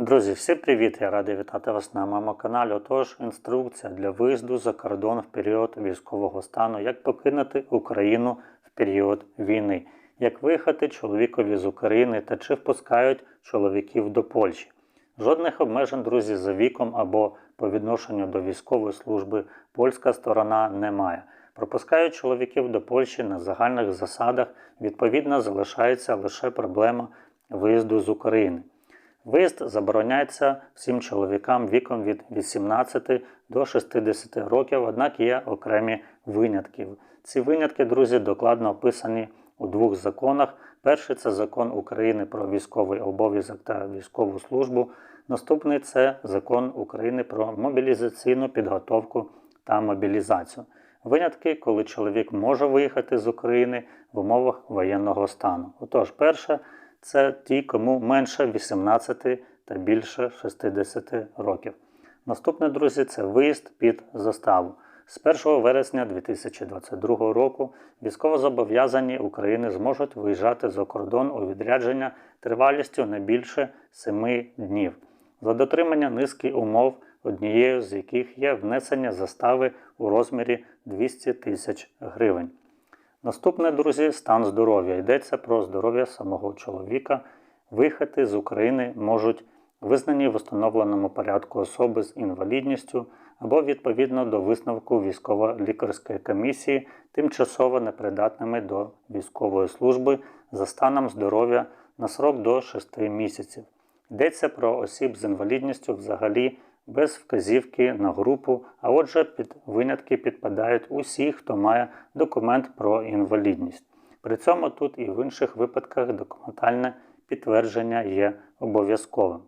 Друзі, всім привіт! Я радий вітати вас на моєму каналі. Отож, інструкція для виїзду за кордон в період військового стану, як покинути Україну в період війни, як виїхати чоловікові з України та чи впускають чоловіків до Польщі. Жодних обмежень, друзі, за віком або по відношенню до військової служби польська сторона не має. Пропускають чоловіків до Польщі на загальних засадах, відповідно, залишається лише проблема виїзду з України. Виїзд забороняється всім чоловікам віком від 18 до 60 років, однак є окремі винятки. Ці винятки, друзі, докладно описані у двох законах. Перший це закон України про військовий обов'язок та військову службу. Наступний це закон України про мобілізаційну підготовку та мобілізацію. Винятки, коли чоловік може виїхати з України в умовах воєнного стану. Отож, перше це ті, кому менше 18 та більше 60 років. Наступне, друзі, це виїзд під заставу. З 1 вересня 2022 року військовозобов'язані України зможуть виїжджати за кордон у відрядження тривалістю не більше 7 днів за дотримання низки умов, однією з яких є внесення застави у розмірі 200 тисяч гривень. Наступне, друзі, стан здоров'я. Йдеться про здоров'я самого чоловіка. Виїхати з України можуть визнані в установленому порядку особи з інвалідністю або відповідно до висновку військово-лікарської комісії, тимчасово непридатними до військової служби за станом здоров'я на срок до 6 місяців. Йдеться про осіб з інвалідністю взагалі без вказівки на групу, а отже, під винятки підпадають усі, хто має документ про інвалідність. При цьому тут і в інших випадках документальне підтвердження є обов'язковим.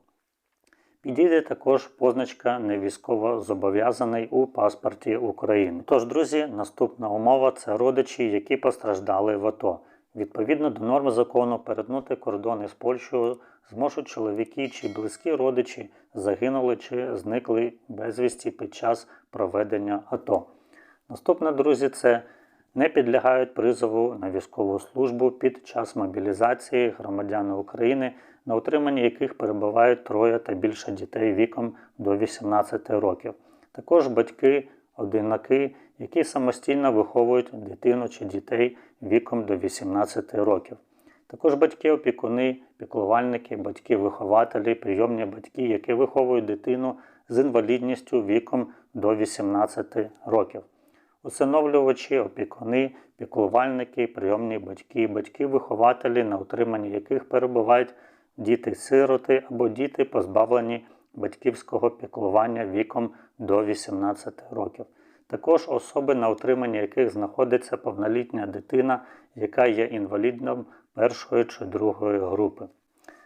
Підійде також позначка невійськово зобов'язаний у паспорті України. Тож, друзі, наступна умова це родичі, які постраждали в АТО. Відповідно до норм закону, перетнути кордони з Польщею зможуть чоловіки чи близькі родичі загинули чи зникли безвісті під час проведення АТО. Наступне, друзі, це не підлягають призову на військову службу під час мобілізації громадяни України, на утриманні яких перебувають троє та більше дітей віком до 18 років. Також батьки, одинаки, які самостійно виховують дитину чи дітей віком до 18 років. Також батьки-опікуни, піклувальники, батьки-вихователі, прийомні батьки, які виховують дитину з інвалідністю віком до 18 років. Усиновлювачі, опікуни, піклувальники, прийомні батьки, батьки-вихователі, на утриманні яких перебувають діти-сироти або діти, позбавлені батьківського піклування віком до 18 років. Також особи, на утриманні яких знаходиться повнолітня дитина, яка є інвалідом першої чи другої групи.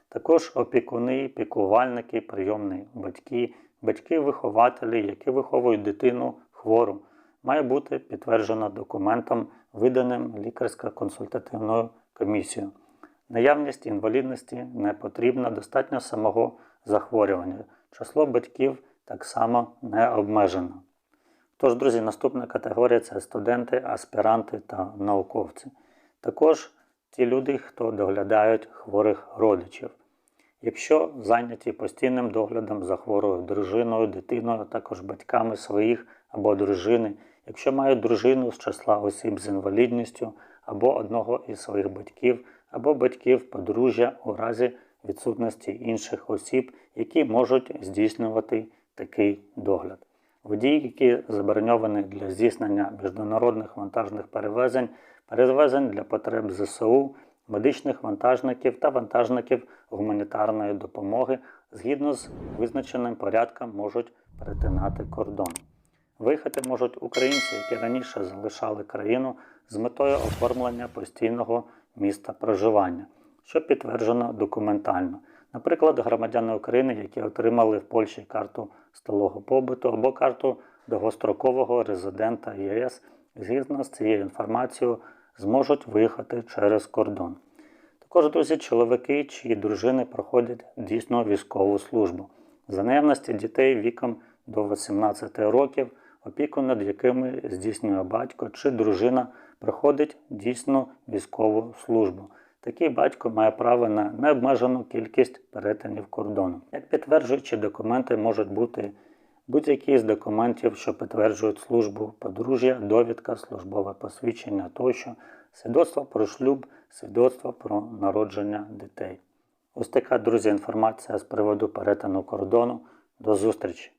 Також опікуни, піклувальники, прийомні батьки, батьки-вихователі, які виховують дитину хвору, має бути підтверджено документом, виданим лікарсько-консультативною комісією. Наявність інвалідності не потрібна, достатньо самого захворювання. Число батьків так само не обмежено. Тож, друзі, наступна категорія це студенти, аспіранти та науковці. Також ті люди, хто доглядають хворих родичів. Якщо зайняті постійним доглядом за хворою дружиною, дитиною, також батьками своїх або дружини, якщо мають дружину з числа осіб з інвалідністю або одного із своїх батьків, або батьків подружжя у разі відсутності інших осіб, які можуть здійснювати такий догляд. Водії, які заброньовані для здійснення міжнародних вантажних перевезень, перевезень для потреб ЗСУ, медичних вантажників та вантажників гуманітарної допомоги згідно з визначеним порядком можуть перетинати кордон. Виїхати можуть українці, які раніше залишали країну з метою оформлення постійного міста проживання, що підтверджено документально. Наприклад, громадяни України, які отримали в Польщі карту сталого побуту або карту довгострокового резидента ЄС, згідно з цією інформацією, зможуть виїхати через кордон. Також, друзі, чоловіки, чиї дружини проходять дійсно військову службу. За наявності дітей віком до 18 років, опіку над якими здійснює батько чи дружина проходить дійсну військову службу. Такий батько має право на необмежену кількість перетинів кордону. Як підтверджуючі документи можуть бути будь-які з документів, що підтверджують службу подружжя, довідка, службове посвідчення тощо, свідоцтво про шлюб, свідоцтво про народження дітей. Ось така, друзі, інформація з приводу перетину кордону. До зустрічі!